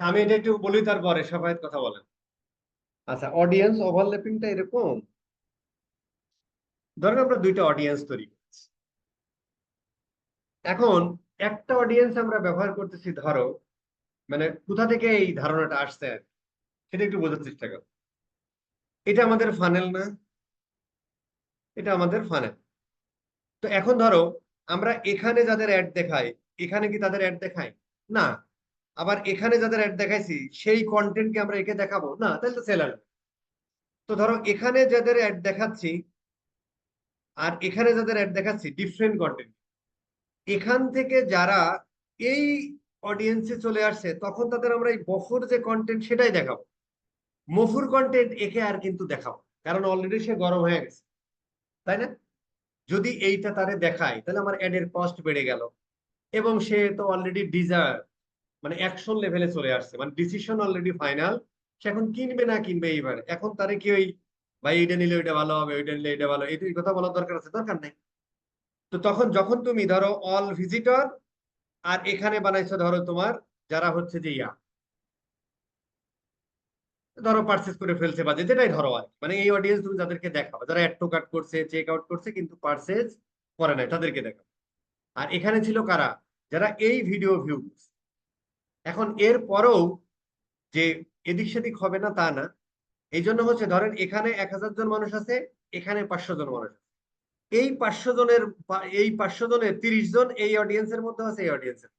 আমি এটা একটু বলি তারপরে সবাই কথা বলেন। আচ্ছা অডিয়েন্স ওভারল্যাপিংটা এরকম? ধরেন আমরা দুইটা অডিয়েন্স তৈরি করছি। এখন একটা অডিয়েন্স আমরা ব্যবহার করতেছি ধরো মানে কোথা থেকে এই ধারণাটা আসছে আর সেটা একটু বোঝার চেষ্টা করো। এটা আমাদের ফানেল না? এটা আমাদের ফানেল তো এখন ধরো আমরা এখানে যাদের অ্যাড দেখাই এখানে কি তাদের অ্যাড দেখাই না। আবার এখানে যাদের অ্যাড দেখাইছি, সেই কন্টেন্টকে আমরা একে দেখাবো। না, তাহলে তো সেলার তো ধরো, এখানে যাদের অ্যাড দেখাচ্ছি, আর এখানে যাদের অ্যাড দেখাচ্ছি ডিফারেন্ট কন্টেন্ট এখান থেকে যারা এই অডিয়েন্সে চলে আসছে, তখন তাদের আমরা এই বফর যে কন্টেন্ট সেটাই দেখাবো। মফুর কন্টেন্ট একে আর কিন্তু দেখাবো, কারণ অলরেডি সে গরম হয়ে গেছে। তাই না? যদি এইটা তারে দেখায়, তাহলে আমার অ্যাডের কস্ট বেড়ে গেল। এবং সে তো অলরেডি ডিজায়ার মানে অ্যাকশন লেভেলে চলে আসছে। মানে ডিসিশন অলরেডি ফাইনাল সে এখন কিনবে না কিনবে এইবার। এখন তারে কি ওই, ভাই, এইটা নিলে ওইটা ভালো হবে, ওইটা নিলে এটা ভালো এই কথা বলার দরকার আছে, দরকার নেই। তো তখন যখন তুমি ধরো অল ভিজিটর আর এখানে বানাইছো ধরো তোমার, যারা হচ্ছে যে ইয়া, ধরো পার্চেস করে ফেলছে বা যেটাই ধরো আর মানে এই অডিয়েন্স তুমি যাদেরকে দেখাবো যারা অ্যাড টু কাট করছে চেক আউট করছে, কিন্তু পার্চেস করে নাই, তাদেরকে দেখাবো আর এখানে ছিল কারা? যারা এই ভিডিও ভিউ করছে এখন এর পরেও যে এদিক সেদিক হবে না তা না এই জন্য হচ্ছে ধরেন এখানে এক হাজার জন মানুষ আছে, এখানে পাঁচশো জন মানুষ আছে। এই পাঁচশো জনের এই পাঁচশো জনের তিরিশ জন এই অডিয়েন্সের মধ্যে আছে, এই অডিয়েন্সের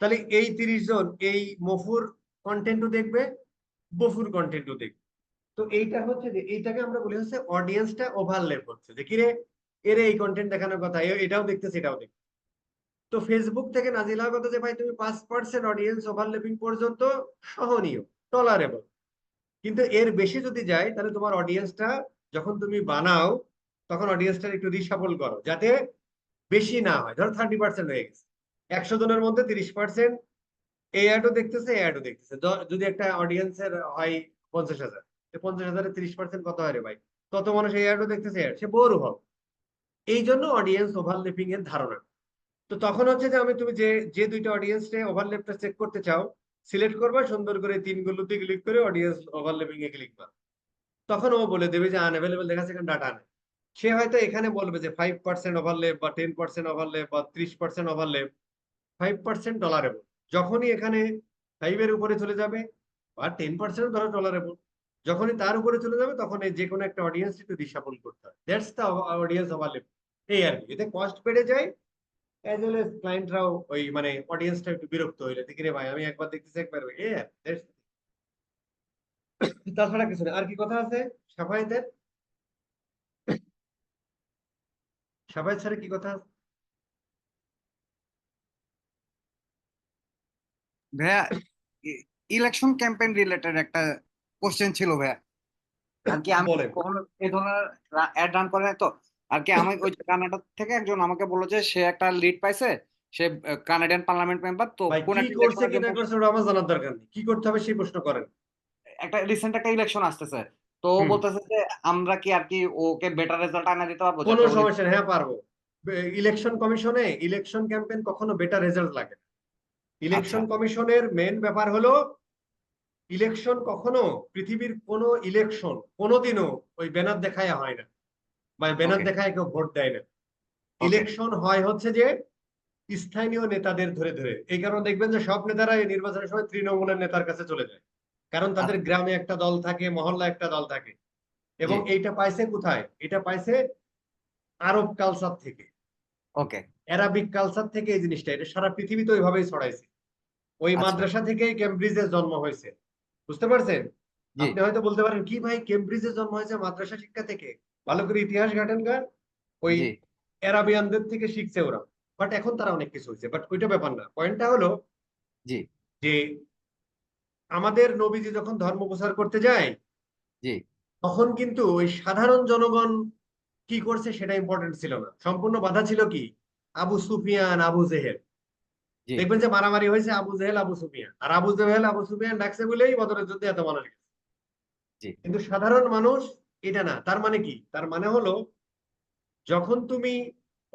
তাহলে এই তিরিশ জন এই মফুর কন্টেন্টও দেখবে, বফুর কন্টেন্টও দেখবে। তো এইটা হচ্ছে যে, এইটাকে আমরা বলি হচ্ছে অডিয়েন্সটা ওভারলেপ হচ্ছে। যে কিরে, এর এই কন্টেন্ট দেখানোর কথা এটাও দেখতেছে, এটাও দেখবে তো ফেসবুক থেকে নাজিল হওয়ার কথা যে, ভাই, তুমি পাঁচ পার্সেন্ট অডিয়েন্স ওভারলেপিং পর্যন্ত সহনীয় টলারেবল কিন্তু এর বেশি যদি যায়, তাহলে তোমার অডিয়েন্সটা যখন তুমি বানাও, তখন অডিয়েন্সটা একটু রিসাফল করো, যাতে বেশি না হয়। ধরো থার্টি পার্সেন্ট হয়ে গেছে। একশো জনের মধ্যে তিরিশ পার্সেন্ট এই অ্যাডও দেখতেছে এই অ্যাডও দেখতেছে। যদি একটা অডিয়েন্সের হয় পঞ্চাশ হাজার পঞ্চাশ হাজারে তিরিশ পার্সেন্ট কত হয় রে ভাই? তত মানুষ এই অ্যাডও দেখতেছে সে বোর হোক এই জন্য অডিয়েন্স ওভারলেপিং এর ধারণা। তো তখন হচ্ছে যে আমি তুমি যে যে দুইটা অডিয়েন্সে ওভারলেপটা চেক করতে চাও সিলেক্ট করবা, সুন্দর করে তিনগুলোতে ক্লিক করে অডিয়েন্স ওভারলেপিং এ ক্লিক করবা। তখন ও বলে দেবে যে আনঅ্যাভেলেবল দেখাচ্ছে এখানে ডাটা নেই। সে হয়তো এখানে বলবে যে ফাইভ পার্সেন্ট ওভারলেপ বা টেন পার্সেন্ট ওভারলেপ বা ত্রিশ percent overlap five percent tolerable যখনই এখানে ফাইভ এর উপরে চলে যাবে বা টেন পার্সেন্ট ধরো টলারেবল যখনই তার উপরে চলে যাবে তখন এই যে কোনো একটা অডিয়েন্স একটু দিশাপন করতে হয় দ্যাটস দ্য অডিয়েন্স ওভারলেপ এই আর কি। এতে কস্ট বেড়ে যায় অ্যাজ ওয়েল এজ ক্লায়েন্টরাও ওই মানে অডিয়েন্সটা একটু বিরক্ত হইলে। দেখি রে ভাই আমি একবার দেখতেছি একবার. তাছাড়া কিছু না। আর কি কথা আছে? সাফায়েতের? সাফায়েত স্যারের কি কথা আছে? ভাইয়া ইলেকশন ক্যাম্পেইন রিলেটেড একটা কোশ্চেন ছিল ভাইয়া। আর কি আমি। কখনো এই ধরনের অ্যাড রান করে তো আর কি আমি ওই কানাডা থেকে একজন আমাকে বলল যে সে একটা লিড পাইছে সে কানাডিয়ান পার্লামেন্ট মেম্বার তো কোন কি করছে কি না করছে ওটা আমার জানার দরকার নেই। কি করতে হবে সেই প্রশ্ন করেন। একটা রিসেন্ট একটা ইলেকশন আসতেছে তো ও বলতেছে যে আমরা কি আর কি ওকে বেটার রেজাল্ট আনা দিতে পারব? কোনো সমস্যা হ্যাঁ পারব। ইলেকশন কমিশনে ইলেকশন ক্যাম্পেইন কখনো বেটার রেজাল্ট লাগে ইলেকশন। কমিশনের মেন ব্যাপার হলো ইলেকশন কখনো পৃথিবীর কোনো ইলেকশন কোনোদিনও ওই ব্যানার দেখায় হয় না। বা ব্যানার দেখায় কেউ ভোট দেয় না। ইলেকশন হয় হচ্ছে যে স্থানীয় নেতাদের ধরে ধরে। এই কারণে দেখবেন যে সব নেতারা এই নির্বাচনের সময় তৃণমূলের নেতার কাছে চলে যায়। কারণ তাদের গ্রামে একটা দল থাকে মহল্লা একটা দল থাকে। এবং। এইটা পাইছে কোথায়? এটা পাইছে আরব কালচার থেকে। ওকে অ্যারাবিক কালচার থেকে এই জিনিসটা। এটা সারা পৃথিবীতে ওইভাবেই ছড়াইছে। ওই আচ্ছা। মাদ্রাসা থেকেই কেমব্রিজের জন্ম হয়েছে। বুঝতে পারছেন। আপনি হয়তো বলতে পারেন কি ভাই কেমব্রিজের জন্ম হয়েছে মাদ্রাসা শিক্ষা থেকে? ভালো করে ইতিহাস ঘাটেন গা ওই অ্যারাবিয়ানদের থেকে শিখছে ওরা। বাট এখন তারা অনেক কিছু হয়েছে। বাট ওইটা ব্যাপার না। পয়েন্টটা হলো জি। যে আমাদের নবীজি যখন ধর্ম প্রচার করতে যায় জি। তখন কিন্তু ওই সাধারণ জনগণ কি করছে সেটা ইম্পর্টেন্ট ছিল না। সম্পূর্ণ বাধা ছিল কি? আবু সুফিয়ান আবু জেহেল। দেখবেন যে মারামারি হয়েছে আবু জেহেল আবু সুফিয়ান। আর আবু জেহেল আবু সুফিয়ান ডাকছে বলেই বদরের যুদ্ধে এত মানুষ গেছে। কিন্তু সাধারণ মানুষ এটা না তার মানে কি? তার মানে হলো যখন তুমি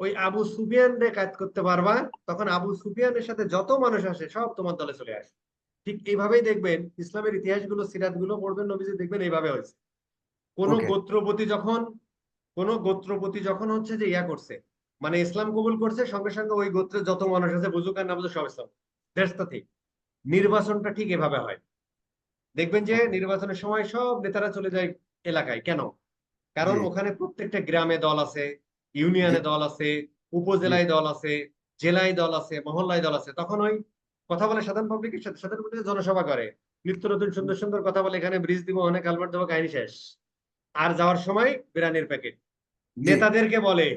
ওই আবু সুফিয়ান রে কাজ করতে পারবা তখন আবু সুফিয়ানের সাথে যত মানুষ আসে সব তোমার দলে চলে আসে। ঠিক এইভাবেই দেখবেন ইসলামের ইতিহাসগুলো সিরাতগুলো পড়বেন নবীজি দেখবেন এইভাবে হয়েছে। কোন গোত্রপতি যখন কোন গোত্রপতি যখন হচ্ছে যে ইয়া করছে মানে ইসলাম কবুল করছে সঙ্গে সঙ্গে ওই গোত্রের যত মানুষ আছে বুঝুক আর না বুঝুক সব ইসলাম দ্য নির্বাচনটা ঠিক এভাবে হয়। দেখবেন যে নির্বাচনের সময় সব নেতারা চলে যায় এলাকায় কেন? কারণ ওখানে প্রত্যেকটা গ্রামে দল আছে ইউনিয়নে দল আছে উপজেলায় দল আছে জেলায় দল আছে মহল্লায় দল আছে। তখন ওই কথা বলে সাধারণ পাবলিকের সাথে সাধারণ পাবলিক জনসভা করে। নিত্য নতুন সুন্দর সুন্দর কথা বলে এখানে ব্রিজ দিব অনেক আলমার দেবো কাহিনী শেষ। আর যাওয়ার সময় বিরানির প্যাকেট নেতাদেরকে বলে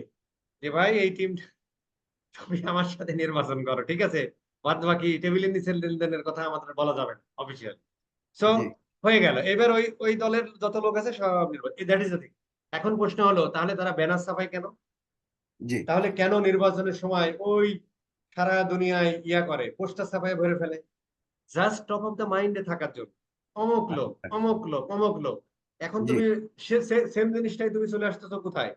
যে ভাই এই টিম তুমি আমার সাথে নির্বাচন করো ঠিক আছে? বাদ বাকি টেবিলের নিচের লেনদেনের কথা আমাদের বলা যাবে না অফিসিয়াল সো। হয়ে গেল। এবার ওই ওই দলের যত লোক আছে সব নির্বাচন। দ্যাট ইজ থিং এখন প্রশ্ন হলো তাহলে তারা ব্যানার ছাপাই কেন? তাহলে কেন নির্বাচনের সময় ওই সারা দুনিয়ায় ইয়া করে পোস্টার ছাপায় ভরে ফেলে? জাস্ট টপ অফ দ্য মাইন্ডে থাকার জন্য। অমুক লোক আচ্ছা। অমুক লোক অমুক লোক। এখন। তুমি সেম জিনিসটাই তুমি চলে আসতেছো কোথায়?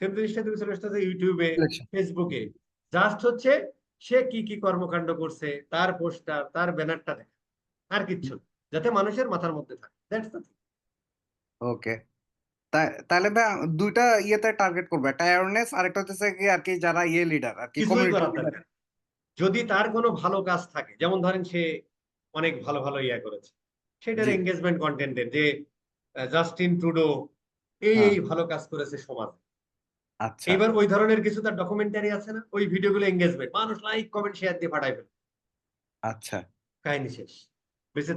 সেম জিনিসটাই তুমি চলে আসতেছো ইউটিউবে ফেসবুকে জাস্ট হচ্ছে সে কি কি কর্মকাণ্ড করছে তার পোস্টার তার ব্যানারটা দেখা। আর কিচ্ছু না। যাতে মানুষের মাথার মধ্যে থাকে। দ্যাটস দ্য ওকে তাহলে দুইটা ইয়েতে টার্গেট করবে একটা অ্যাওয়ারনেস আর একটা হচ্ছে কি আর কি যারা ইয়ে লিডার আর কি যদি তার কোনো ভালো কাজ থাকে যেমন ধরেন সে অনেক ভালো ভালো ইয়া করেছে সেটার। এঙ্গেজমেন্ট কন্টেন্টের যে জাস্টিন ট্রুডো এই হ্যাঁ। এই ভালো কাজ করেছে সমাজে। আচ্ছা। এবার ওই ধরনের কিছু তার ডকুমেন্টারি আছে না ওই ভিডিওগুলো এঙ্গেজমেন্ট মানুষ লাইক কমেন্ট শেয়ার দিয়ে পাঠাইবে আচ্ছা। কাহিনী শেষ।